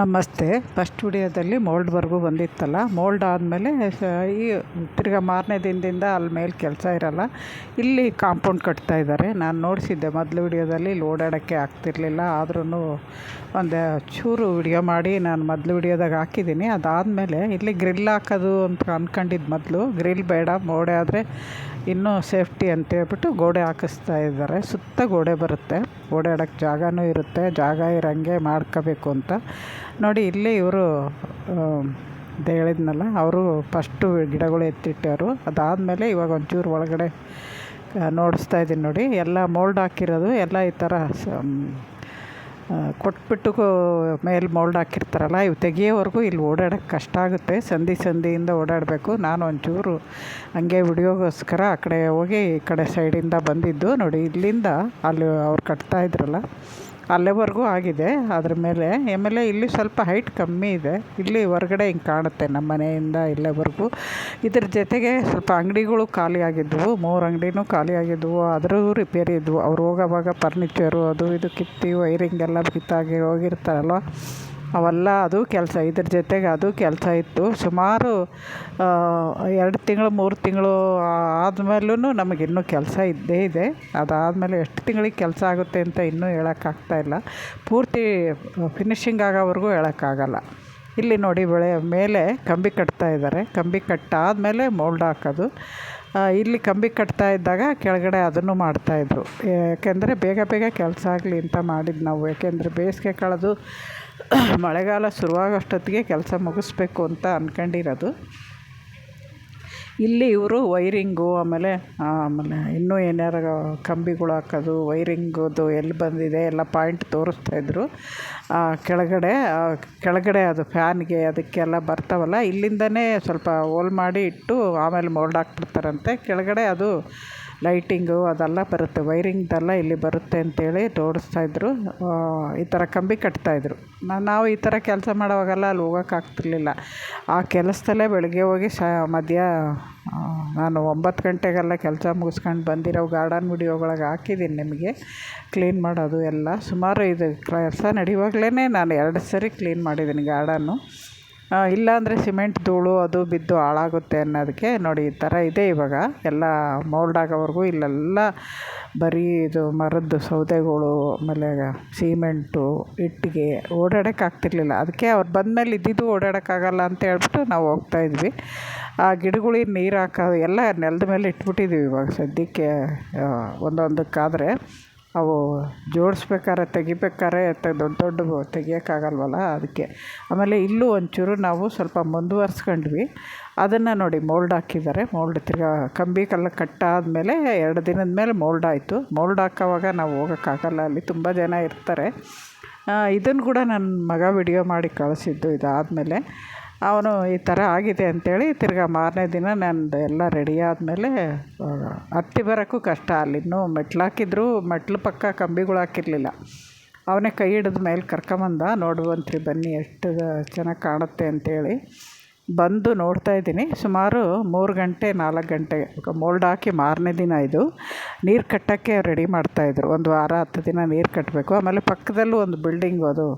ನಮಸ್ತೆ. ಫಸ್ಟ್ ವಿಡಿಯೋದಲ್ಲಿ ಮೋಲ್ಡ್ವರೆಗೂ ಬಂದಿತ್ತಲ್ಲ. ಮೋಲ್ಡ್ ಆದಮೇಲೆ ಈ ತಿರ್ಗ ಮಾರನೇ ದಿನದಿಂದ ಅಲ್ಲಿ ಮೇಲೆ ಕೆಲಸ ಇರಲ್ಲ. ಇಲ್ಲಿ ಕಾಂಪೌಂಡ್ ಕಟ್ತಾ ಇದ್ದಾರೆ ನಾನು ನೋಡಿಸಿದ್ದೆ ಮೊದಲು ವಿಡಿಯೋದಲ್ಲಿ, ಇಲ್ಲಿ ಓಡಾಡೋಕ್ಕೆ ಆಗ್ತಿರ್ಲಿಲ್ಲ. ಆದ್ರೂ ಒಂದು ಚೂರು ವಿಡಿಯೋ ಮಾಡಿ ನಾನು ಮೊದಲು ವಿಡಿಯೋದಾಗ ಹಾಕಿದ್ದೀನಿ. ಅದಾದಮೇಲೆ ಇಲ್ಲಿ ಗ್ರಿಲ್ ಹಾಕೋದು ಅಂತ ಅಂದ್ಕೊಂಡಿದ್ದು ಮೊದಲು. ಗ್ರಿಲ್ ಬೇಡ ಮೋಡೆ ಆದರೆ ಇನ್ನೂ ಸೇಫ್ಟಿ ಅಂತೇಳ್ಬಿಟ್ಟು ಗೋಡೆ ಹಾಕಿಸ್ತಾ ಇದ್ದಾರೆ. ಸುತ್ತ ಗೋಡೆ ಬರುತ್ತೆ. ಓಡಾಡೋಕ್ಕೆ ಜಾಗವೂ ಇರುತ್ತೆ, ಜಾಗ ಇರೋಂಗೆ ಮಾಡ್ಕೋಬೇಕು ಅಂತ. ನೋಡಿ, ಇಲ್ಲಿ ಇವರು ಹೇಳಿದ್ನಲ್ಲ, ಅವರು ಫಸ್ಟು ಗಿಡಗಳು ಎತ್ತಿಟ್ಟವರು ಅದಾದಮೇಲೆ ಇವಾಗ ಒಂಚೂರು ಒಳಗಡೆ ನೋಡಿಸ್ತಾ ಇದ್ದೀನಿ ನೋಡಿ. ಎಲ್ಲ ಮೋಲ್ಡ್ ಹಾಕಿರೋದು, ಎಲ್ಲ ಈ ಥರ ಕೊಟ್ಬಿಟ್ಟು ಮೇಲೆ ಮೋಲ್ಡ್ ಹಾಕಿರ್ತಾರಲ್ಲ, ಇವು ತೆಗಿಯೋವರೆಗೂ ಇಲ್ಲಿ ಓಡಾಡೋಕ್ಕೆ ಕಷ್ಟ ಆಗುತ್ತೆ. ಸಂಧಿ ಸಂಧಿಯಿಂದ ಓಡಾಡಬೇಕು. ನಾನು ಒಂಚೂರು ಹಂಗೆ ವಿಡಿಯೋಗೋಸ್ಕರ ಆ ಕಡೆ ಹೋಗಿ ಈ ಕಡೆ ಸೈಡಿಂದ ಬಂದಿದ್ದು. ನೋಡಿ, ಇಲ್ಲಿಂದ ಅಲ್ಲಿ ಅವ್ರು ಕಟ್ತಾ ಇದ್ರಲ್ಲ ಅಲ್ಲಿವರೆಗೂ ಆಗಿದೆ. ಅದ್ರ ಮೇಲೆ ಆಮೇಲೆ ಇಲ್ಲಿ ಸ್ವಲ್ಪ ಹೈಟ್ ಕಮ್ಮಿ ಇದೆ. ಇಲ್ಲಿ ಹೊರಗಡೆ ಹಿಂಗೆ ಕಾಣುತ್ತೆ ನಮ್ಮ ಮನೆಯಿಂದ ಇಲ್ಲಿವರೆಗೂ. ಇದ್ರ ಜೊತೆಗೆ ಸ್ವಲ್ಪ ಅಂಗಡಿಗಳು ಖಾಲಿ ಆಗಿದ್ವು. ಮೂರು ಅಂಗಡಿನೂ ಖಾಲಿ ಆಗಿದ್ವು. ಅದರೂ ರಿಪೇರಿ ಇದ್ವು. ಅವ್ರು ಹೋಗೋವಾಗ ಫರ್ನಿಚರು ಅದು ಇದು ಕಿತ್ತಿ ವೈರಿಂಗ್ ಎಲ್ಲ ಕಿತ್ತಾಗಿ ಹೋಗಿರ್ತಾರಲ್ವ? ಅವೆಲ್ಲ ಅದು ಕೆಲಸ, ಇದ್ರ ಜೊತೆಗೆ ಅದು ಕೆಲಸ ಇತ್ತು. ಸುಮಾರು ಎರಡು ತಿಂಗಳು, ಮೂರು ತಿಂಗಳು ಆದ್ಮೇಲೂ ನಮಗೆ ಇನ್ನೂ ಕೆಲಸ ಇದ್ದೇ ಇದೆ. ಅದಾದಮೇಲೆ ಎಷ್ಟು ತಿಂಗಳಿಗೆ ಕೆಲಸ ಆಗುತ್ತೆ ಅಂತ ಇನ್ನೂ ಹೇಳೋಕ್ಕಾಗ್ತಾಯಿಲ್ಲ ಪೂರ್ತಿ ಫಿನಿಶಿಂಗ್ ಆಗೋವರೆಗೂ ಹೇಳೋಕ್ಕಾಗಲ್ಲ. ಇಲ್ಲಿ ನೋಡಿ ಬೆಳೆ ಮೇಲೆ ಕಂಬಿ ಕಟ್ತಾ ಇದ್ದಾರೆ. ಕಂಬಿ ಕಟ್ಟಾದಮೇಲೆ ಮೋಲ್ಡ್ ಹಾಕೋದು. ಇಲ್ಲಿ ಕಂಬಿ ಕಟ್ತಾ ಇದ್ದಾಗ ಕೆಳಗಡೆ ಅದನ್ನು ಮಾಡ್ತಾಯಿದ್ರು ಯಾಕೆಂದರೆ ಬೇಗ ಬೇಗ ಕೆಲಸ ಆಗಲಿ ಅಂತ ಮಾಡಿದ್ದು ನಾವು. ಯಾಕೆಂದರೆ ಬೇಸಿಗೆ ಕಳೆದು ಮಳೆಗಾಲ ಶುರುವಾಗೋಷ್ಟೊತ್ತಿಗೆ ಕೆಲಸ ಮುಗಿಸ್ಬೇಕು ಅಂತ ಅಂದ್ಕೊಂಡಿರೋದು ಇಲ್ಲಿ ಇವರು ವೈರಿಂಗು, ಆಮೇಲೆ ಆಮೇಲೆ ಇನ್ನೂ ಏನಾರು ಕಂಬಿಗಳು ಹಾಕೋದು, ವೈರಿಂಗದು ಎಲ್ಲಿ ಬಂದಿದೆ ಎಲ್ಲ ಪಾಯಿಂಟ್ ತೋರಿಸ್ತಾ ತೋರಿಸ್ತಾಯಿದ್ರು ಕೆಳಗಡೆ ಕೆಳಗಡೆ ಅದು ಫ್ಯಾನ್ಗೆ ಅದಕ್ಕೆಲ್ಲ ಬರ್ತಾವಲ್ಲ, ಇಲ್ಲಿಂದನೇ ಸ್ವಲ್ಪ ಹೋಲ್ ಮಾಡಿ ಇಟ್ಟು ಆಮೇಲೆ ಮೋಲ್ಡ್ ಹಾಕ್ಬಿಡ್ತಾರಂತೆ. ಕೆಳಗಡೆ ಅದು ಲೈಟಿಂಗು ಅದೆಲ್ಲ ಬರುತ್ತೆ, ವೈರಿಂಗ್ದೆಲ್ಲ ಇಲ್ಲಿ ಬರುತ್ತೆ ಅಂತೇಳಿ ತೋರಿಸ್ತಾಯಿದ್ರು ಈ ಥರ ಕಂಬಿ ಕಟ್ತಾಯಿದ್ರು ನಾವು ಈ ಥರ ಕೆಲಸ ಮಾಡೋವಾಗೆಲ್ಲ ಅಲ್ಲಿ ಹೋಗೋಕ್ಕಾಗ್ತಿರ್ಲಿಲ್ಲ ಆ ಕೆಲಸದಲ್ಲೇ ಬೆಳಗ್ಗೆ ಹೋಗಿ ಸ ಮಧ್ಯ ನಾನು ಒಂಬತ್ತು ಗಂಟೆಗೆಲ್ಲ ಕೆಲಸ ಮುಗಿಸ್ಕೊಂಡು ಬಂದಿರೋ ಗಾರ್ಡನ್ ವಿಡಿಯೋಗಳಿಗೆ ಹಾಕಿದ್ದೀನಿ ನಿಮಗೆ. ಕ್ಲೀನ್ ಮಾಡೋದು ಎಲ್ಲ. ಸುಮಾರು ಇದು ಕೆಲಸ ನಡೆಯುವಾಗಲೇ ನಾನು ಎರಡು ಸರಿ ಕ್ಲೀನ್ ಮಾಡಿದ್ದೀನಿ ಗಾರ್ಡನ್ನು. ಇಲ್ಲಾಂದರೆ ಸಿಮೆಂಟ್ ಧೂಳು ಅದು ಬಿದ್ದು ಹಾಳಾಗುತ್ತೆ ಅನ್ನೋದಕ್ಕೆ ನೋಡಿ ಈ ಥರ ಇದೆ ಇವಾಗ. ಎಲ್ಲ ಮೋಲ್ಡ್ ಆಗೋವರೆಗೂ ಇಲ್ಲೆಲ್ಲ ಬರೀ ಇದು ಮರದ್ದು ಸೌದೆಗಳು, ಆಮೇಲೆ ಸಿಮೆಂಟು ಇಟ್ಟಿಗೆ ಓಡಾಡೋಕೆ ಆಗ್ತಿರ್ಲಿಲ್ಲ. ಅದಕ್ಕೆ ಅವ್ರು ಬಂದಮೇಲೆ ಇದ್ದಿದ್ದು ಓಡಾಡೋಕ್ಕಾಗಲ್ಲ ಅಂತ ಹೇಳ್ಬಿಟ್ಟು ನಾವು ಹೋಗ್ತಾಯಿದ್ವಿ ಆ ಗಿಡಗಳಿಗೆ ನೀರು ಹಾಕೋದು ಎಲ್ಲ ನೆಲದ ಮೇಲೆ ಇಟ್ಬಿಟ್ಟಿದ್ದೀವಿ ಇವಾಗ ಸದ್ಯಕ್ಕೆ ಒಂದೊಂದಕ್ಕಾದರೆ. ಅವು ಜೋಡಿಸ್ಬೇಕಾರೆ ತೆಗಿಬೇಕಾದ್ರೆ ದೊಡ್ಡ ದೊಡ್ಡ ತೆಗಿಯೋಕ್ಕಾಗಲ್ವಲ್ಲ ಅದಕ್ಕೆ. ಆಮೇಲೆ ಇಲ್ಲೂ ಒಂಚೂರು ನಾವು ಸ್ವಲ್ಪ ಮುಂದುವರ್ಸ್ಕೊಂಡ್ವಿ. ಅದನ್ನು ನೋಡಿ ಮೋಲ್ಡ್ ಹಾಕಿದ್ದಾರೆ. ಮೋಲ್ಡ್ ತಿರ್ಗಾ ಕಂಬಿ ಕಲ್ಲ ಕಟ್ಟಾದಮೇಲೆ ಎರಡು ದಿನದ ಮೇಲೆ ಮೋಲ್ಡ್ ಆಯಿತು. ಮೋಲ್ಡ್ ಹಾಕೋವಾಗ ನಾವು ಹೋಗೋಕ್ಕಾಗಲ್ಲ, ಅಲ್ಲಿ ತುಂಬ ಜನ ಇರ್ತಾರೆ. ಇದನ್ನು ಕೂಡ ನನ್ನ ಮಗ ವಿಡಿಯೋ ಮಾಡಿ ಕಳಿಸಿದ್ದು ಇದಾದಮೇಲೆ. ಅವನು ಈ ಥರ ಆಗಿದೆ ಅಂಥೇಳಿ ತಿರ್ಗಾ ಮಾರನೇ ದಿನ ನಂದು ಎಲ್ಲ ರೆಡಿ ಆದಮೇಲೆ ಹತ್ತಿ ಬರೋಕ್ಕೂ ಕಷ್ಟ ಅಲ್ಲಿ. ಇನ್ನೂ ಮೆಟ್ಲು ಹಾಕಿದ್ರು ಮೆಟ್ಲು ಪಕ್ಕ ಕಂಬಿಗಳು ಹಾಕಿರಲಿಲ್ಲ. ಅವನೇ ಕೈ ಹಿಡಿದ ಮೇಲೆ ಕರ್ಕೊಂಬಂದ ನೋಡುವಂತ್ರಿ ಬನ್ನಿ ಎಷ್ಟು ಚೆನ್ನಾಗಿ ಕಾಣುತ್ತೆ ಅಂಥೇಳಿ ಬಂದು ನೋಡ್ತಾ ಇದ್ದೀನಿ. ಸುಮಾರು ಮೂರು ಗಂಟೆ, ನಾಲ್ಕು ಗಂಟೆ ಮೋಲ್ಡ್ ಹಾಕಿ ಮಾರನೇ ದಿನ ಇದು. ನೀರು ಕಟ್ಟೋಕ್ಕೆ ರೆಡಿ ಮಾಡ್ತಾಯಿದ್ರು ಒಂದು ವಾರ, ಹತ್ತು ದಿನ ನೀರು ಕಟ್ಟಬೇಕು ಆಮೇಲೆ ಪಕ್ಕದಲ್ಲೂ ಒಂದು ಬಿಲ್ಡಿಂಗು ಅದು.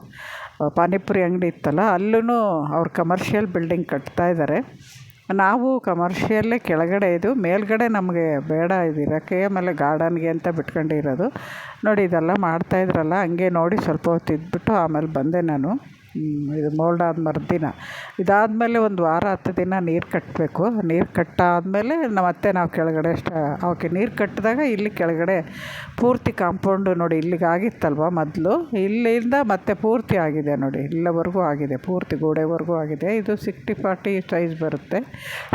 ಪಾನಿಪುರಿ ಅಂಗಡಿ ಇತ್ತಲ್ಲ ಅಲ್ಲೂ ಅವ್ರು ಕಮರ್ಷಿಯಲ್ ಬಿಲ್ಡಿಂಗ್ ಕಟ್ತಾ ಇದ್ದಾರೆ ನಾವು ಕಮರ್ಷಿಯಲ್ಲೇ ಕೆಳಗಡೆ ಇದು, ಮೇಲ್ಗಡೆ ನಮಗೆ ಬೇಡ ಇದು ಇರೋಕ್ಕೆ, ಆಮೇಲೆ ಗಾರ್ಡನ್ಗೆ ಅಂತ ಬಿಟ್ಕೊಂಡಿರೋದು. ನೋಡಿ, ಇದೆಲ್ಲ ಮಾಡ್ತಾಯಿದ್ರಲ್ಲ ಹಂಗೆ ನೋಡಿ ಸ್ವಲ್ಪ ಹೊತ್ತು ಇದ್ಬಿಟ್ಟು ಆಮೇಲೆ ಬಂದೆ ನಾನು. ಇದು ಮೋಲ್ಡ್ ಆದ ಮರುದಿನ ಇದಾದಮೇಲೆ ಒಂದು ವಾರ, ಹತ್ತು ದಿನ ನೀರು ಕಟ್ಟಬೇಕು ನೀರು ಕಟ್ಟಾದಮೇಲೆ ಮತ್ತೆ ನಾವು ಕೆಳಗಡೆ ಸ್ಟಾ ಅವಕ್ಕೆ ನೀರು ಕಟ್ಟಿದಾಗ ಇಲ್ಲಿ ಕೆಳಗಡೆ ಪೂರ್ತಿ ಕಾಂಪೌಂಡು ನೋಡಿ ಇಲ್ಲಿಗೆ ಆಗಿತ್ತಲ್ವ ಮೊದಲು? ಇಲ್ಲಿಂದ ಮತ್ತೆ ಪೂರ್ತಿ ಆಗಿದೆ ನೋಡಿ. ಇಲ್ಲಿವರೆಗೂ ಆಗಿದೆ. ಪೂರ್ತಿ ಗೋಡೆವರೆಗೂ ಆಗಿದೆ. ಇದು ಸಿಕ್ಸ್ಟಿ ಫಾರ್ಟಿ ಸೈಜ್ ಬರುತ್ತೆ.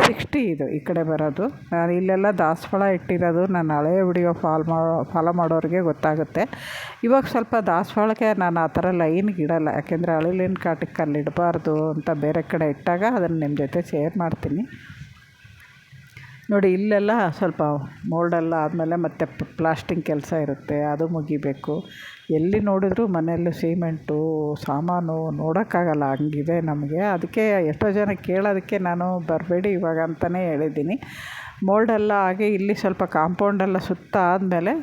ಸಿಕ್ಸ್ಟಿ ಇದು ಈ ಕಡೆ ಬರೋದು. ನಾನು ಇಲ್ಲೆಲ್ಲ ದಾಸವಾಳ ಇಟ್ಟಿರೋದು. ನಾನು ಹಳೆಯ ವಿಡಿಯೋ ಫಾಲ್ ಮಾಡೋ ಫಾಲೋ ಮಾಡೋರಿಗೆ ಗೊತ್ತಾಗುತ್ತೆ. ಇವಾಗ ಸ್ವಲ್ಪ ದಾಸವಾಳಕ್ಕೆ ನಾನು ಆ ಥರ ಲೈನ್ಗೆ ಇಡೋಲ್ಲ. ಯಾಕೆಂದರೆ ಹಳಿಲಿ ಕಾಟಕ್ಕೆ ಅಲ್ಲಿ ಇಡಬಾರ್ದು ಅಂತ ಬೇರೆ ಕಡೆ ಇಟ್ಟಾಗ ಅದನ್ನು ನಿಮ್ಮ ಜೊತೆ ಶೇರ್ ಮಾಡ್ತೀನಿ. ನೋಡಿ, ಇಲ್ಲೆಲ್ಲ ಸ್ವಲ್ಪ ಮೋಲ್ಡೆಲ್ಲ ಆದಮೇಲೆ ಮತ್ತೆ ಪ್ಲಾಸ್ಟಿಂಗ್ ಕೆಲಸ ಇರುತ್ತೆ, ಅದು ಮುಗಿಬೇಕು. ಎಲ್ಲಿ ನೋಡಿದ್ರು ಮನೆಯಲ್ಲೂ ಸಿಮೆಂಟು ಸಾಮಾನು ನೋಡೋಕ್ಕಾಗಲ್ಲ, ಹಂಗಿದೆ ನಮಗೆ. ಅದಕ್ಕೆ ಎಷ್ಟೋ ಜನ ಕೇಳೋದಕ್ಕೆ ನಾನು ಬರಬೇಡಿ ಇವಾಗ ಅಂತಲೇ ಹೇಳಿದ್ದೀನಿ. ಮೋಲ್ಡೆಲ್ಲ ಆಗಿ ಇಲ್ಲಿ ಸ್ವಲ್ಪ ಕಾಂಪೌಂಡೆಲ್ಲ ಸುತ್ತ ಆದಮೇಲೆ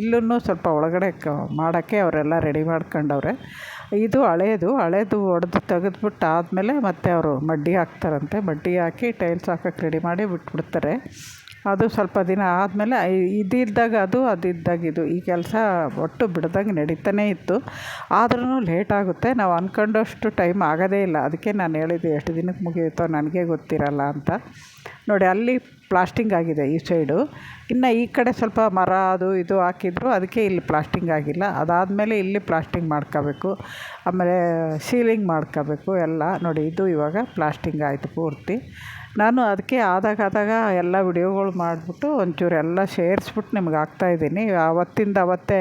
ಇಲ್ಲೂ ಸ್ವಲ್ಪ ಒಳಗಡೆ ಕ, ಮಾಡೋಕ್ಕೆ ಅವರೆಲ್ಲ ರೆಡಿ ಮಾಡ್ಕೊಂಡವ್ರೆ. ಇದು ಹಳೇದು ಹಳೇದು ಒಡೆದು ತೆಗೆದ್ಬಿಟ್ಟು ಆದಮೇಲೆ ಮತ್ತೆ ಅವರು ಮಡ್ಡಿ ಹಾಕ್ತಾರಂತೆ. ಮಡ್ಡಿ ಹಾಕಿ ಟೈಲ್ಸ್ ಹಾಕಕ್ಕೆ ರೆಡಿ ಮಾಡಿ ಬಿಟ್ಬಿಡ್ತಾರೆ. ಅದು ಸ್ವಲ್ಪ ದಿನ ಆದಮೇಲೆ ಇದಿದ್ದಾಗ ಅದು, ಅದಿದ್ದಾಗ ಇದು. ಈ ಕೆಲಸ ಒಟ್ಟು ಬಿಡ್ದಂಗೆ ನಡೀತಾನೇ ಇತ್ತು. ಆದ್ರೂ ಲೇಟಾಗುತ್ತೆ ನಾವು ಅಂದ್ಕೊಂಡಷ್ಟು ಟೈಮ್ ಆಗೋದೇ ಇಲ್ಲ. ಅದಕ್ಕೆ ನಾನು ಹೇಳಿದ್ದು ಎಷ್ಟು ದಿನಕ್ಕೆ ಮುಗಿಯುತ್ತೋ ನನಗೆ ಗೊತ್ತಿರಲ್ಲ ಅಂತ. ನೋಡಿ, ಅಲ್ಲಿ ಪ್ಲಾಸ್ಟಿಂಗ್ ಆಗಿದೆ ಈ ಸೈಡು. ಇನ್ನು ಈ ಕಡೆ ಸ್ವಲ್ಪ ಮರ ಅದು ಇದು ಹಾಕಿದ್ರು, ಅದಕ್ಕೆ ಇಲ್ಲಿ ಪ್ಲಾಸ್ಟಿಂಗ್ ಆಗಿಲ್ಲ. ಅದಾದಮೇಲೆ ಇಲ್ಲಿ ಪ್ಲಾಸ್ಟಿಂಗ್ ಮಾಡ್ಕೋಬೇಕು. ಆಮೇಲೆ ಸೀಲಿಂಗ್ ಮಾಡ್ಕೋಬೇಕು ಎಲ್ಲ. ನೋಡಿ, ಇದು ಇವಾಗ ಪ್ಲಾಸ್ಟಿಂಗ್ ಆಯಿತು ಪೂರ್ತಿ. ನಾನು ಅದಕ್ಕೆ ಆದಾಗ ಆದಾಗ ಎಲ್ಲ ವಿಡಿಯೋಗಳು ಮಾಡಿಬಿಟ್ಟು ಒಂಚೂರು ಎಲ್ಲ ಸೇರಿಸ್ಬಿಟ್ಟು ನಿಮ್ಗೆ ಹಾಕ್ತಾಯಿದ್ದೀನಿ ಅವತ್ತಿಂದ ಅವತ್ತೇ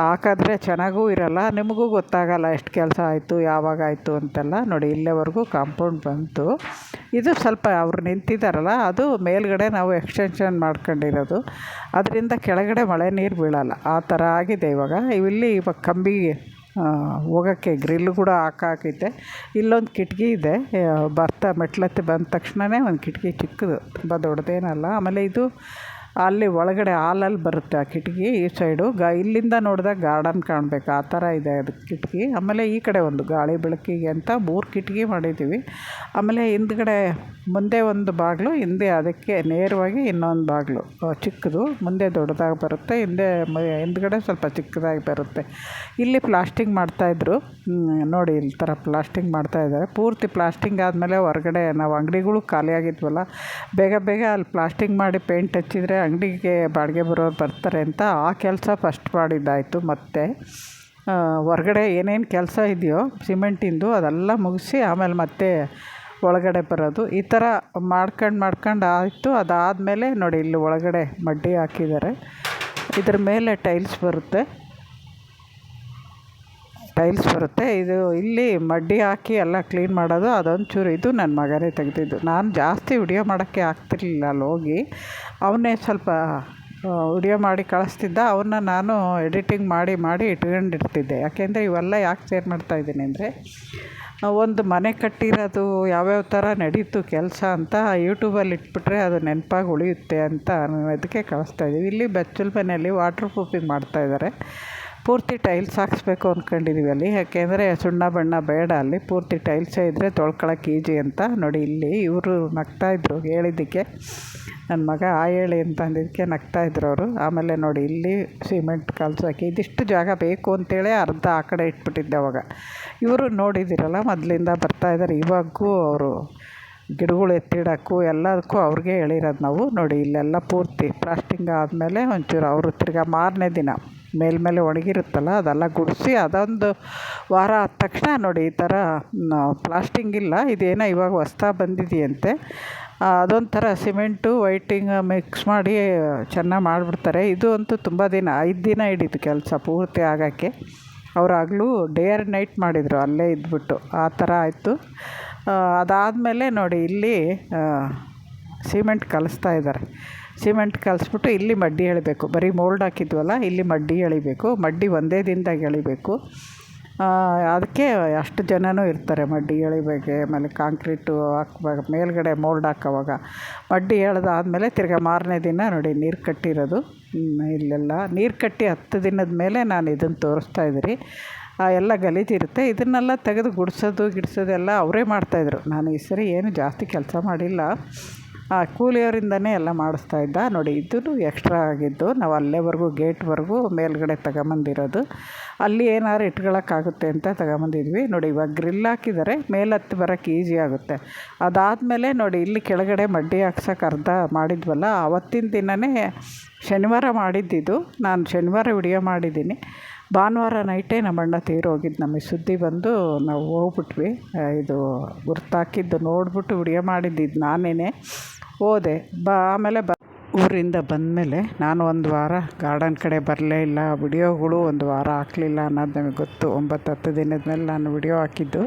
ಹಾಕಿದ್ರೆ ಚೆನ್ನಾಗೂ ಇರಲ್ಲ. ನಿಮಗೂ ಗೊತ್ತಾಗಲ್ಲ, ಎಷ್ಟು ಕೆಲಸ ಆಯಿತು, ಯಾವಾಗ ಆಯಿತು ಅಂತೆಲ್ಲ. ನೋಡಿ, ಇಲ್ಲೇವರೆಗೂ ಕಾಂಪೌಂಡ್ ಬಂತು. ಇದು ಸ್ವಲ್ಪ ಅವ್ರು ನಿಂತಿದ್ದಾರಲ್ಲ ಅದು ಮೇಲ್ಗಡೆ ನಾವು ಎಕ್ಸ್ಟೆನ್ಷನ್ ಮಾಡ್ಕೊಂಡಿರೋದು. ಅದರಿಂದ ಕೆಳಗಡೆ ಮಳೆ ನೀರು ಬೀಳೋಲ್ಲ. ಆ ಥರ ಆಗಿದೆ ಇವಾಗ. ಇಲ್ಲಿ ಇವಾಗ ಕಂಬಿ ಹೋಗೋಕ್ಕೆ ಗ್ರಿಲ್ ಕೂಡ ಹಾಕಾಕೈತೆ ಇಲ್ಲೊಂದು ಕಿಟಕಿ ಇದೆ. ಬರ್ತಾ ಮೆಟ್ಲತ್ತಿ ಬಂದ ತಕ್ಷಣವೇ ಒಂದು ಕಿಟಕಿ ಚಿಕ್ಕದು, ತುಂಬ ದೊಡ್ಡದೇನಲ್ಲ. ಆಮೇಲೆ ಇದು ಅಲ್ಲಿ ಒಳಗಡೆ ಹಾಲಲ್ಲಿ ಬರುತ್ತೆ ಆ ಕಿಟಕಿ, ಈ ಸೈಡು. ಗ, ಇಲ್ಲಿಂದ ನೋಡಿದಾಗ ಗಾರ್ಡನ್ ಕಾಣಬೇಕು. ಆ ಥರ ಇದೆ ಅದು ಕಿಟಕಿ. ಆಮೇಲೆ ಈ ಕಡೆ ಒಂದು ಗಾಳಿ ಬೆಳಕಿಗೆ ಅಂತ ಮೂರು ಕಿಟಕಿ ಮಾಡಿದ್ದೀವಿ. ಆಮೇಲೆ ಹಿಂದ್ಗಡೆ ಮುಂದೆ ಒಂದು ಬಾಗಿಲು, ಹಿಂದೆ ಅದಕ್ಕೆ ನೇರವಾಗಿ ಇನ್ನೊಂದು ಬಾಗಿಲು. ಚಿಕ್ಕದು. ಮುಂದೆ ದೊಡ್ಡದಾಗಿ ಬರುತ್ತೆ. ಹಿಂದೆ ಹಿಂದ್ಗಡೆ ಸ್ವಲ್ಪ ಚಿಕ್ಕದಾಗಿ ಬರುತ್ತೆ. ಇಲ್ಲಿ ಪ್ಲಾಸ್ಟಿಂಗ್ ಮಾಡ್ತಾಯಿದ್ರು ನೋಡಿ ಇಲ್ಲಿ ಥರ ಪ್ಲಾಸ್ಟಿಂಗ್ ಮಾಡ್ತಾಯಿದ್ದಾರೆ ಪೂರ್ತಿ ಪ್ಲಾಸ್ಟಿಂಗ್ ಆದಮೇಲೆ ಹೊರಗಡೆ ನಾವು ಅಂಗಡಿಗಳು ಖಾಲಿಯಾಗಿದ್ವಲ್ಲ, ಬೇಗ ಬೇಗ ಅಲ್ಲಿ ಪ್ಲಾಸ್ಟಿಂಗ್ ಮಾಡಿ ಪೇಂಟ್ ಹಚ್ಚಿದರೆ ಅಂಗಡಿಗೆ ಬಾಡಿಗೆ ಬರೋರು ಬರ್ತಾರೆ ಅಂತ ಆ ಕೆಲಸ ಫಸ್ಟ್ ಮಾಡಿದ್ದಾಯಿತು ಮತ್ತು ಹೊರಗಡೆ ಏನೇನು ಕೆಲಸ ಇದೆಯೋ ಸಿಮೆಂಟಿಂದು ಅದೆಲ್ಲ ಮುಗಿಸಿ ಆಮೇಲೆ ಮತ್ತೆ ಒಳಗಡೆ ಬರೋದು. ಈ ಥರ ಮಾಡ್ಕೊಂಡು ಮಾಡ್ಕೊಂಡು ಆಯಿತು. ಅದಾದಮೇಲೆ ನೋಡಿ ಇಲ್ಲಿ ಒಳಗಡೆ ಮಡ್ಡಿ ಹಾಕಿದ್ದಾರೆ. ಇದ್ರ ಮೇಲೆ ಟೈಲ್ಸ್ ಬರುತ್ತೆ. ಟೈಲ್ಸ್ ಬರುತ್ತೆ. ಇದು ಇಲ್ಲಿ ಮಡ್ಡಿ ಹಾಕಿ ಎಲ್ಲ ಕ್ಲೀನ್ ಮಾಡೋದು ಅದೊಂಚೂರು. ಇದು ನನ್ನ ಮಗನೇ ತೆಗೆದಿದ್ದು. ನಾನು ಜಾಸ್ತಿ ವಿಡಿಯೋ ಮಾಡೋಕ್ಕೆ ಆಗ್ತಿರ್ಲಿಲ್ಲ ಅಲ್ಲಿ ಹೋಗಿ. ಅವನ್ನೇ ಸ್ವಲ್ಪ ವಿಡಿಯೋ ಮಾಡಿ ಕಳಿಸ್ತಿದ್ದ. ಅವನ್ನ ನಾನು ಎಡಿಟಿಂಗ್ ಮಾಡಿ ಮಾಡಿ ಇಟ್ಕೊಂಡಿರ್ತಿದ್ದೆ. ಯಾಕೆಂದರೆ ಇವೆಲ್ಲ ಯಾಕೆ ಶೇರ್ ಮಾಡ್ತಾಯಿದ್ದೀನಿ ಅಂದರೆ, ಒಂದು ಮನೆ ಕಟ್ಟಿರೋದು ಯಾವ್ಯಾವ ಥರ ನಡೀತು ಕೆಲಸ ಅಂತ ಯೂಟ್ಯೂಬಲ್ಲಿ ಇಟ್ಬಿಟ್ರೆ ಅದು ನೆನಪಾಗಿ ಉಳಿಯುತ್ತೆ ಅಂತ ಅದಕ್ಕೆ ಕಳಿಸ್ತಾಯಿದ್ದೀವಿ ಇಲ್ಲಿ ಬೆಚ್ಚಲ್ ಮನೆಯಲ್ಲಿ ವಾಟ್ರ್ ಪ್ರೂಫಿಂಗ್ ಮಾಡ್ತಾಯಿದ್ದಾರೆ ಪೂರ್ತಿ ಟೈಲ್ಸ್ ಹಾಕ್ಸ್ಬೇಕು ಅಂದ್ಕೊಂಡಿದ್ದೀವಿ ಅಲ್ಲಿ. ಯಾಕೆಂದರೆ ಸುಣ್ಣ ಬಣ್ಣ ಬೇಡ ಅಲ್ಲಿ. ಪೂರ್ತಿ ಟೈಲ್ಸೇ ಇದ್ದರೆ ತೊಳ್ಕೊಳಕ್ಕೆ ಈಜಿ ಅಂತ ನೋಡಿ ಇಲ್ಲಿ ಇವರು ನಗ್ತಾಯಿದ್ರು ಹೇಳಿದ್ದಕ್ಕೆ. ನನ್ನ ಮಗ ಆ ಹೇಳಿ ಅಂತ ಅಂದಿದ್ದಕ್ಕೆ ನಗ್ತಾಯಿದ್ರು ಅವರು. ಆಮೇಲೆ ನೋಡಿ ಇಲ್ಲಿ ಸಿಮೆಂಟ್ ಕಲ್ಸೋಕೆ ಇದಿಷ್ಟು ಜಾಗ ಬೇಕು ಅಂತೇಳಿ ಅರ್ಧ ಆ ಕಡೆ ಇಟ್ಬಿಟ್ಟಿದ್ದೆ ಅವಾಗ. ಇವರು ನೋಡಿದ್ದೀರಲ್ಲ ಮೊದಲಿಂದ ಬರ್ತಾ ಇದ್ದಾರೆ ಇವಾಗೂ ಅವರು ಗಿಡಗಳು ಎತ್ತಿಡೋಕ್ಕೂ ಎಲ್ಲದಕ್ಕೂ ಅವ್ರಿಗೆ ಹೇಳಿರೋದು ನಾವು. ನೋಡಿ ಇಲ್ಲೆಲ್ಲ ಪೂರ್ತಿ ಪ್ಲಾಸ್ಟಿಂಗ್ ಆದಮೇಲೆ ಒಂಚೂರು ಅವರು ತಿರ್ಗಾ ಮಾರನೇ ದಿನ ಮೇಲ್ಮೇಲೆ ಒಣಗಿರುತ್ತಲ್ಲ, ಅದೆಲ್ಲ ಗುಡಿಸಿ ಅದೊಂದು ವಾರ ಆದ ತಕ್ಷಣ ನೋಡಿ ಈ ಥರ ಪ್ಲಾಸ್ಟಿಂಗ್ ಇಲ್ಲ, ಇದೇನೋ ಇವಾಗ ಹೊಸ್ತಾ ಬಂದಿದೆಯಂತೆ. ಅದೊಂಥರ ಸಿಮೆಂಟು, ವೈಟಿಂಗ್ ಮಿಕ್ಸ್ ಮಾಡಿ ಚೆನ್ನಾಗಿ ಮಾಡಿಬಿಡ್ತಾರೆ. ಇದು ಅಂತೂ ತುಂಬ ದಿನ, ಐದು ದಿನ ಹಿಡೀತು ಕೆಲಸ ಪೂರ್ತಿ ಆಗೋಕ್ಕೆ. ಅವರಾಗಲೂ ಡೇ ಆ್ಯಂಡ್ ನೈಟ್ ಮಾಡಿದರು, ಅಲ್ಲೇ ಇದ್ಬಿಟ್ಟು. ಆ ಥರ ಆಯಿತು. ಅದಾದಮೇಲೆ ನೋಡಿ, ಇಲ್ಲಿ ಸಿಮೆಂಟ್ ಕಲಿಸ್ತಾ ಇದ್ದಾರೆ. ಸಿಮೆಂಟ್ ಕಲಿಸ್ಬಿಟ್ಟು ಇಲ್ಲಿ ಮಡ್ಡಿ ಎಳಿಬೇಕು. ಬರೀ ಮೋಲ್ಡ್ ಹಾಕಿದ್ವಲ್ಲ, ಇಲ್ಲಿ ಮಡ್ಡಿ ಎಳಿಬೇಕು. ಮಡ್ಡಿ ಒಂದೇ ದಿನದಾಗ ಎಳಿಬೇಕು. ಅದಕ್ಕೆ ಅಷ್ಟು ಜನನೂ ಇರ್ತಾರೆ ಮಡ್ಡಿ ಎಳಿಬೇಕು ಆಮೇಲೆ ಕಾಂಕ್ರೀಟು ಹಾಕ್ಬೇಕು ಮೇಲ್ಗಡೆ ಮೋಲ್ಡ್ ಹಾಕೋವಾಗ. ಮಡ್ಡಿ ಎಳ್ದಾದ್ಮೇಲೆ ತಿರ್ಗಾ ಮಾರನೇ ದಿನ ನೋಡಿ ನೀರು ಕಟ್ಟಿರೋದು. ಇಲ್ಲೆಲ್ಲ ನೀರು ಕಟ್ಟಿ ಹತ್ತು ದಿನದ ಮೇಲೆ ನಾನು ಇದನ್ನು ತೋರಿಸ್ತಾ ಇದ್ರಿ ಎಲ್ಲ ಗಲೀಜಿರುತ್ತೆ. ಇದನ್ನೆಲ್ಲ ತೆಗೆದು ಗುಡಿಸೋದು ಗಿಡಿಸೋದೆಲ್ಲ ಅವರೇ ಮಾಡ್ತಾಯಿದ್ರು ನಾನು ಈ ಸರಿ ಏನು ಜಾಸ್ತಿ ಕೆಲಸ ಮಾಡಿಲ್ಲ. ಕೂಲಿಯವರಿಂದನೇ ಎಲ್ಲ ಮಾಡಿಸ್ತಾ ಇದ್ದ. ನೋಡಿ ಇದೂ ಎಕ್ಸ್ಟ್ರಾ ಆಗಿದ್ದು. ನಾವು ಅಲ್ಲೇವರೆಗೂ, ಗೇಟ್ವರೆಗೂ ಮೇಲ್ಗಡೆ ತಗೊಂಬಂದಿರೋದು. ಅಲ್ಲಿ ಏನಾದ್ರು ಇಟ್ಕೊಳ್ಳೋಕ್ಕಾಗುತ್ತೆ ಅಂತ ತಗೊಂಬಂದಿದ್ವಿ. ನೋಡಿ, ಇವಾಗ ಗ್ರಿಲ್ ಹಾಕಿದರೆ ಮೇಲೆ ಹತ್ತಿ ಬರೋಕ್ಕೆ ಈಸಿ ಆಗುತ್ತೆ. ಅದಾದಮೇಲೆ ನೋಡಿ, ಇಲ್ಲಿ ಕೆಳಗಡೆ ಮಡ್ಡಿ ಹಾಕ್ಸೋಕೆ ಅರ್ಧ ಮಾಡಿದ್ವಲ್ಲ ಆವತ್ತಿನ ದಿನವೇ ಶನಿವಾರ ಮಾಡಿದ್ದಿದ್ದು ನಾನು ಶನಿವಾರ ವಿಡಿಯೋ ಮಾಡಿದ್ದೀನಿ. ಭಾನುವಾರ ನೈಟೇ ನಮ್ಮ ಅಣ್ಣ ತೀರೋಗಿದ್ದು ನಮಗೆ ಸುದ್ದಿ ಬಂದು ನಾವು ಹೋಗ್ಬಿಟ್ವಿ. ಇದು ಗುರ್ತಾಕಿದ್ದು ನೋಡಿಬಿಟ್ಟು ವಿಡಿಯೋ ಮಾಡಿದ್ದಿದ್ದು ನಾನೇ ಹೋದೆ. ಬಾ, ಆಮೇಲೆ ಬ. ಊರಿಂದ ಬಂದಮೇಲೆ ನಾನು ಒಂದು ವಾರ ಗಾರ್ಡನ್ ಕಡೆ ಬರಲೇ ಇಲ್ಲ. ವಿಡಿಯೋಗಳು ಒಂದು ವಾರ ಹಾಕಲಿಲ್ಲ ಅನ್ನೋದು ನಮಗೆ ಗೊತ್ತು. ಒಂಬತ್ತು, ಹತ್ತು ದಿನದ ಮೇಲೆ ನಾನು ವಿಡಿಯೋ ಹಾಕಿದ್ದು.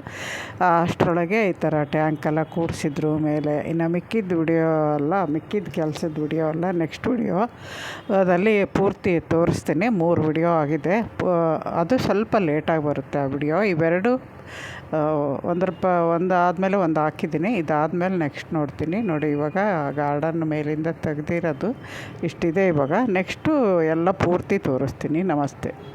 ಅಷ್ಟರೊಳಗೆ ಈ ಥರ ಟ್ಯಾಂಕೆಲ್ಲ ಕೂರಿಸಿದ್ರು ಮೇಲೆ. ಇನ್ನು ಮಿಕ್ಕಿದ ವಿಡಿಯೋ ಅಲ್ಲ ಮಿಕ್ಕಿದ ಕೆಲಸದ ವಿಡಿಯೋ ಅಲ್ಲ, ನೆಕ್ಸ್ಟ್ ವಿಡಿಯೋ ಅದರಲ್ಲಿ ಪೂರ್ತಿ ತೋರಿಸ್ತೀನಿ. ಮೂರು ವಿಡಿಯೋ ಆಗಿದೆ. ಅದು ಸ್ವಲ್ಪ ಲೇಟಾಗಿ ಬರುತ್ತೆ ಆ ವಿಡಿಯೋ. ಇವೆರಡು ಒಂದು ರೂಪ, ಒಂದು ಆದಮೇಲೆ ಒಂದು ಹಾಕಿದ್ದೀನಿ. ಇದಾದಮೇಲೆ ನೆಕ್ಸ್ಟ್ ನೋಡ್ತೀನಿ. ನೋಡಿ, ಇವಾಗ ಗಾರ್ಡನ್ ಮೇಲಿಂದ ತೆಗ್ದಿರೋದು ಇಷ್ಟಿದೆ ಇವಾಗ. ನೆಕ್ಸ್ಟು ಎಲ್ಲ ಪೂರ್ತಿ ತೋರಿಸ್ತೀನಿ. ನಮಸ್ತೆ.